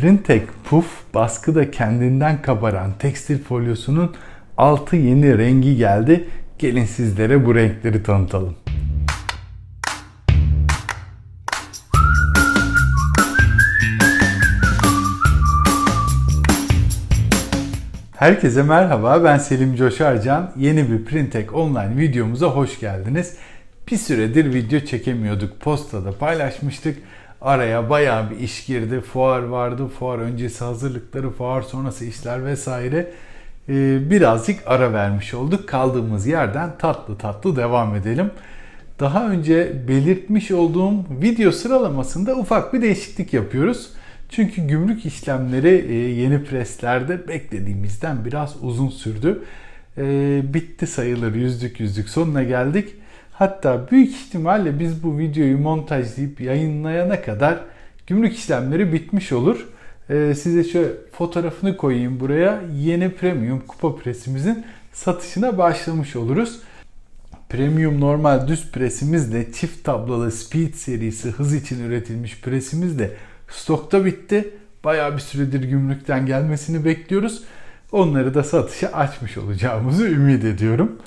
Printek Puff baskıda kendinden kabaran tekstil folyosunun 6 yeni rengi geldi. Gelin sizlere bu renkleri tanıtalım. Herkese merhaba ben Selim Coşarcan. Yeni bir Printek online videomuza hoş geldiniz. Bir süredir video çekemiyorduk. Postada paylaşmıştık. Araya bayağı bir iş girdi. Fuar vardı. Fuar öncesi hazırlıkları, fuar sonrası işler vesaire. Ee, birazcık ara vermiş olduk. Kaldığımız yerden tatlı tatlı devam edelim. Daha önce belirtmiş olduğum video sıralamasında ufak bir değişiklik yapıyoruz. Çünkü gümrük işlemleri e, yeni preslerde beklediğimizden biraz uzun sürdü. E, bitti sayılır yüzlük yüzlük sonuna geldik. Hatta büyük ihtimalle biz bu videoyu montajlayıp yayınlayana kadar gümrük işlemleri bitmiş olur. E, size şöyle fotoğrafını koyayım buraya. Yeni premium kupa presimizin satışına başlamış oluruz. Premium normal düz presimizle çift tablalı Speed serisi hız için üretilmiş presimiz de stokta bitti. Bayağı bir süredir gümrükten gelmesini bekliyoruz. Onları da satışa açmış olacağımızı ümit ediyorum.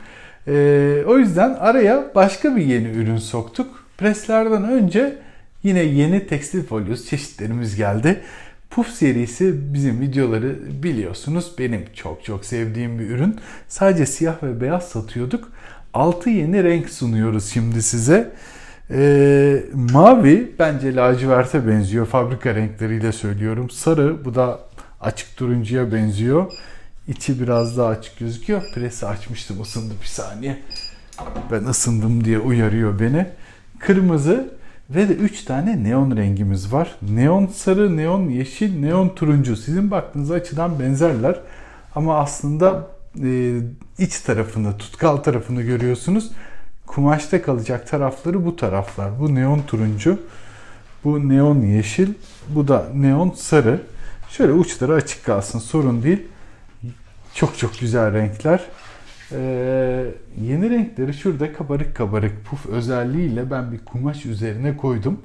Ee, o yüzden araya başka bir yeni ürün soktuk. Preslerden önce yine yeni tekstil folyos çeşitlerimiz geldi. Puff serisi bizim videoları biliyorsunuz. Benim çok çok sevdiğim bir ürün. Sadece siyah ve beyaz satıyorduk. 6 yeni renk sunuyoruz şimdi size. Ee, mavi bence laciverte benziyor. Fabrika renkleriyle söylüyorum. Sarı bu da açık turuncuya benziyor. İçi biraz daha açık gözüküyor. Presi açmıştım ısındı bir saniye. Ben ısındım diye uyarıyor beni. Kırmızı ve de 3 tane neon rengimiz var. Neon sarı, neon yeşil, neon turuncu. Sizin baktığınız açıdan benzerler. Ama aslında e, iç tarafını, tutkal tarafını görüyorsunuz kumaşta kalacak tarafları bu taraflar. Bu neon turuncu, bu neon yeşil, bu da neon sarı. Şöyle uçları açık kalsın sorun değil. Çok çok güzel renkler. Ee, yeni renkleri şurada kabarık kabarık puf özelliğiyle ben bir kumaş üzerine koydum.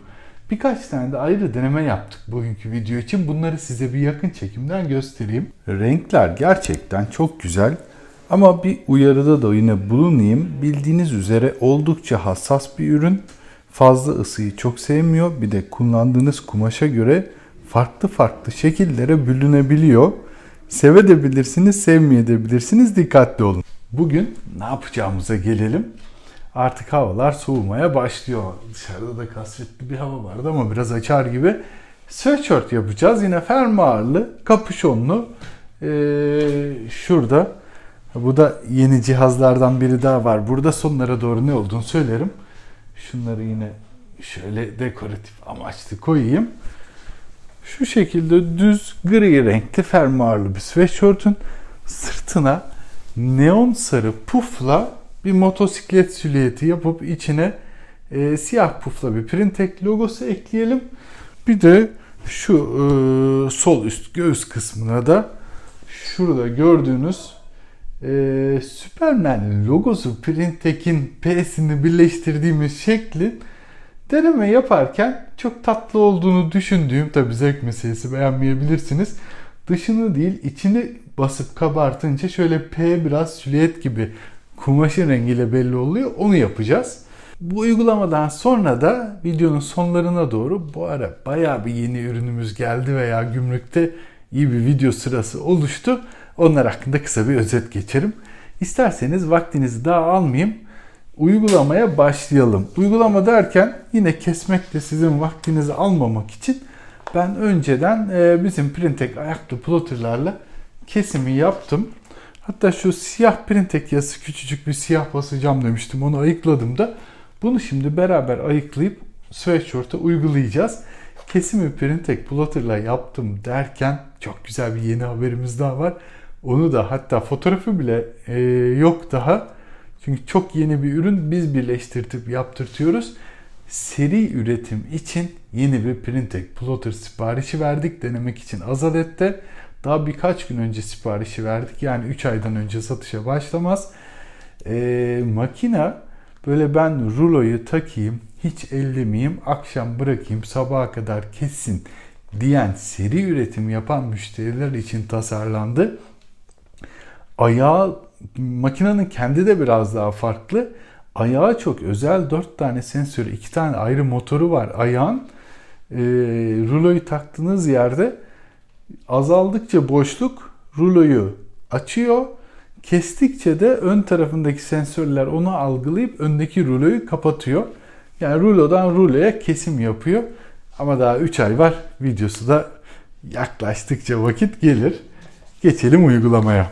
Birkaç tane de ayrı deneme yaptık bugünkü video için. Bunları size bir yakın çekimden göstereyim. Renkler gerçekten çok güzel. Ama bir uyarıda da yine bulunayım. Bildiğiniz üzere oldukça hassas bir ürün. Fazla ısıyı çok sevmiyor. Bir de kullandığınız kumaşa göre farklı farklı şekillere bölünebiliyor. Sevebilirsiniz, sevmeyebilirsiniz. Dikkatli olun. Bugün ne yapacağımıza gelelim. Artık havalar soğumaya başlıyor. Dışarıda da kasvetli bir hava vardı ama biraz açar gibi. Sweatshirt yapacağız. Yine fermuarlı, kapüşonlu. Ee, şurada bu da yeni cihazlardan biri daha var. Burada sonlara doğru ne olduğunu söylerim. Şunları yine şöyle dekoratif amaçlı koyayım. Şu şekilde düz gri renkli fermuarlı bir sweatshirt'ün sırtına neon sarı pufla bir motosiklet silüeti yapıp içine e, siyah pufla bir Printek logosu ekleyelim. Bir de şu e, sol üst göğüs kısmına da şurada gördüğünüz e, Superman logosu Printek'in P'sini birleştirdiğimiz şekli deneme yaparken çok tatlı olduğunu düşündüğüm tabi zevk meselesi beğenmeyebilirsiniz. Dışını değil içini basıp kabartınca şöyle P biraz silüet gibi kumaşın rengiyle belli oluyor. Onu yapacağız. Bu uygulamadan sonra da videonun sonlarına doğru bu ara baya bir yeni ürünümüz geldi veya gümrükte iyi bir video sırası oluştu. Onlar hakkında kısa bir özet geçerim. İsterseniz vaktinizi daha almayayım. Uygulamaya başlayalım. Uygulama derken yine kesmekte sizin vaktinizi almamak için ben önceden e, bizim Printek ayaklı plotterlarla kesimi yaptım. Hatta şu siyah Printek yazısı küçücük bir siyah basacağım demiştim. Onu ayıkladım da. Bunu şimdi beraber ayıklayıp sweatshirt'e uygulayacağız. Kesimi Printek plotterla yaptım derken çok güzel bir yeni haberimiz daha var. Onu da hatta fotoğrafı bile e, yok daha. Çünkü çok yeni bir ürün biz birleştirtip yaptırtıyoruz. Seri üretim için yeni bir Printek plotter siparişi verdik denemek için Azalet'te. Daha birkaç gün önce siparişi verdik. Yani 3 aydan önce satışa başlamaz. E, makina böyle ben ruloyu takayım, hiç ellemeyeyim, akşam bırakayım, sabaha kadar kessin diyen seri üretim yapan müşteriler için tasarlandı. Ayağı makinenin kendi de biraz daha farklı. Ayağı çok özel. 4 tane sensörü, 2 tane ayrı motoru var ayağın. E, ruloyu taktığınız yerde azaldıkça boşluk ruloyu açıyor. Kestikçe de ön tarafındaki sensörler onu algılayıp öndeki ruloyu kapatıyor. Yani rulodan ruloya kesim yapıyor. Ama daha 3 ay var. Videosu da yaklaştıkça vakit gelir. Geçelim uygulamaya.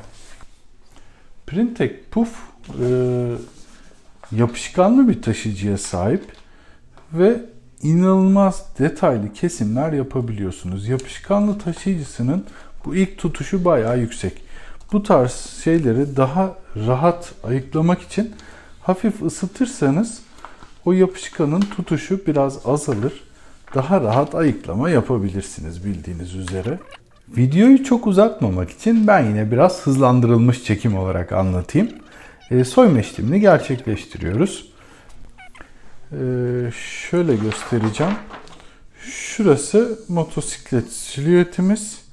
Printek Puff e, yapışkanlı bir taşıyıcıya sahip ve inanılmaz detaylı kesimler yapabiliyorsunuz. Yapışkanlı taşıyıcısının bu ilk tutuşu bayağı yüksek. Bu tarz şeyleri daha rahat ayıklamak için hafif ısıtırsanız o yapışkanın tutuşu biraz azalır. Daha rahat ayıklama yapabilirsiniz bildiğiniz üzere. Videoyu çok uzatmamak için ben yine biraz hızlandırılmış çekim olarak anlatayım. E, soyma işlemini gerçekleştiriyoruz. E, şöyle göstereceğim. Şurası motosiklet silüetimiz.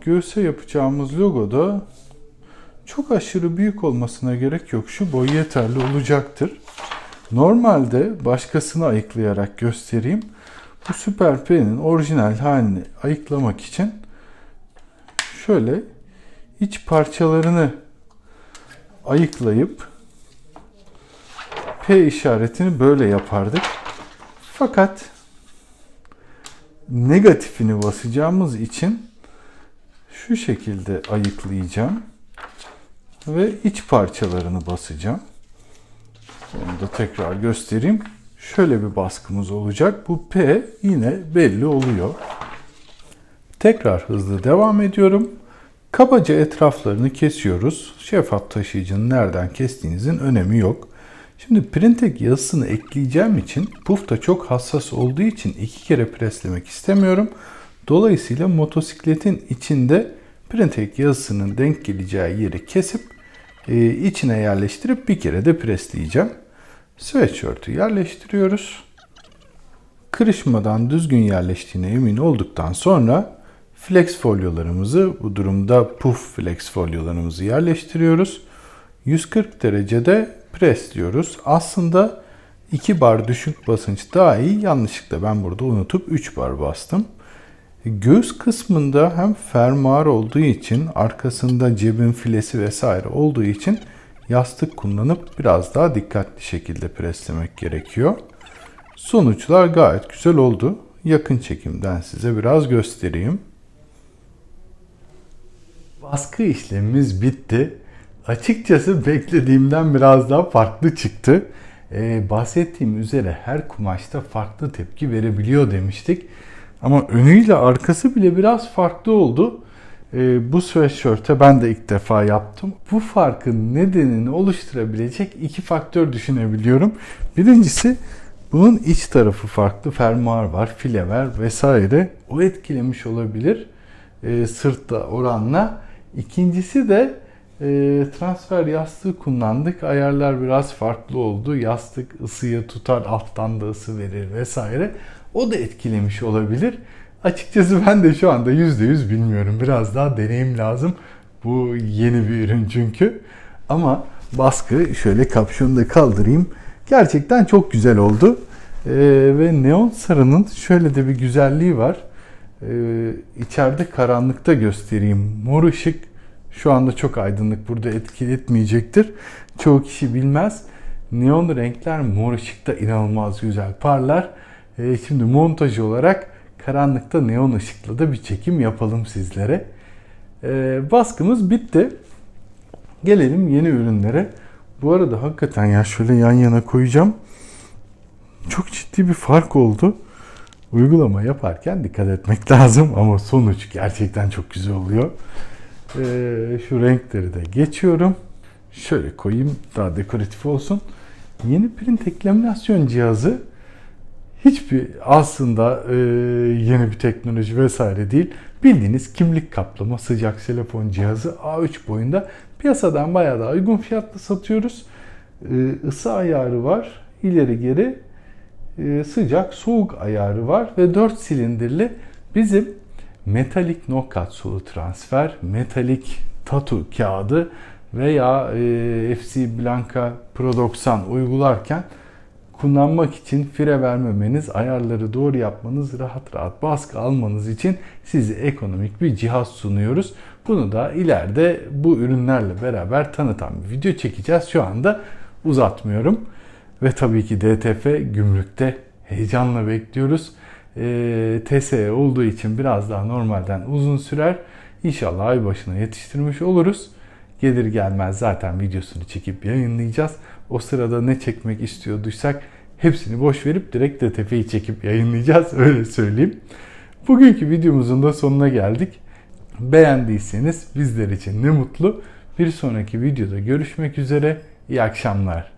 Göğse yapacağımız logoda çok aşırı büyük olmasına gerek yok. Şu boy yeterli olacaktır. Normalde başkasını ayıklayarak göstereyim. Bu Super P'nin orijinal halini ayıklamak için şöyle iç parçalarını ayıklayıp P işaretini böyle yapardık. Fakat negatifini basacağımız için şu şekilde ayıklayacağım ve iç parçalarını basacağım. Onu da tekrar göstereyim. Şöyle bir baskımız olacak. Bu P yine belli oluyor. Tekrar hızlı devam ediyorum. Kabaca etraflarını kesiyoruz. Şeffaf taşıyıcının nereden kestiğinizin önemi yok. Şimdi printek yazısını ekleyeceğim için puf da çok hassas olduğu için iki kere preslemek istemiyorum. Dolayısıyla motosikletin içinde printek yazısının denk geleceği yeri kesip e, içine yerleştirip bir kere de presleyeceğim. Sweatshirt'ü yerleştiriyoruz. Kırışmadan düzgün yerleştiğine emin olduktan sonra flex folyolarımızı bu durumda puff flex folyolarımızı yerleştiriyoruz. 140 derecede presliyoruz. Aslında 2 bar düşük basınç daha iyi. Yanlışlıkla ben burada unutup 3 bar bastım. Göğüs kısmında hem fermuar olduğu için arkasında cebin filesi vesaire olduğu için yastık kullanıp biraz daha dikkatli şekilde preslemek gerekiyor. Sonuçlar gayet güzel oldu. Yakın çekimden size biraz göstereyim. Baskı işlemimiz bitti. Açıkçası beklediğimden biraz daha farklı çıktı. Ee, bahsettiğim üzere her kumaşta farklı tepki verebiliyor demiştik. Ama önüyle arkası bile biraz farklı oldu. Ee, bu sweatshirt'e ben de ilk defa yaptım. Bu farkın nedenini oluşturabilecek iki faktör düşünebiliyorum. Birincisi bunun iç tarafı farklı. Fermuar var, file var vesaire. O etkilemiş olabilir e, sırtta oranla. İkincisi de e, transfer yastığı kullandık. Ayarlar biraz farklı oldu. Yastık ısıyı tutar, alttan da ısı verir vesaire. O da etkilemiş olabilir. Açıkçası ben de şu anda %100 bilmiyorum. Biraz daha deneyim lazım. Bu yeni bir ürün çünkü. Ama baskı şöyle kapşonu da kaldırayım. Gerçekten çok güzel oldu. Ee, ve neon sarının şöyle de bir güzelliği var. Ee, içeride karanlıkta göstereyim. Mor ışık şu anda çok aydınlık. Burada etki etmeyecektir. Çoğu kişi bilmez. Neon renkler mor ışıkta inanılmaz güzel parlar. Ee, şimdi montajı olarak karanlıkta neon ışıkla da bir çekim yapalım sizlere. Ee, baskımız bitti. Gelelim yeni ürünlere. Bu arada hakikaten ya şöyle yan yana koyacağım. Çok ciddi bir fark oldu. Uygulama yaparken dikkat etmek lazım ama sonuç gerçekten çok güzel oluyor. Ee, şu renkleri de geçiyorum. Şöyle koyayım daha dekoratif olsun. Yeni print ekleminasyon cihazı hiçbir aslında e, yeni bir teknoloji vesaire değil. Bildiğiniz kimlik kaplama sıcak telefon cihazı A3 boyunda piyasadan bayağı daha uygun fiyatla satıyoruz. E, ısı ayarı var. ileri geri e, sıcak soğuk ayarı var ve 4 silindirli Bizim metalik knockout sulu transfer, metalik tatu kağıdı veya e, FC Blanca Pro 90 uygularken kullanmak için fire vermemeniz, ayarları doğru yapmanız, rahat rahat baskı almanız için size ekonomik bir cihaz sunuyoruz. Bunu da ileride bu ürünlerle beraber tanıtan bir video çekeceğiz. Şu anda uzatmıyorum. Ve tabii ki DTF gümrükte heyecanla bekliyoruz. E, TSE olduğu için biraz daha normalden uzun sürer. İnşallah ay başına yetiştirmiş oluruz. Gelir gelmez zaten videosunu çekip yayınlayacağız. O sırada ne çekmek istiyorduysak hepsini boş verip direkt DTF'yi çekip yayınlayacağız öyle söyleyeyim. Bugünkü videomuzun da sonuna geldik. Beğendiyseniz bizler için ne mutlu. Bir sonraki videoda görüşmek üzere. İyi akşamlar.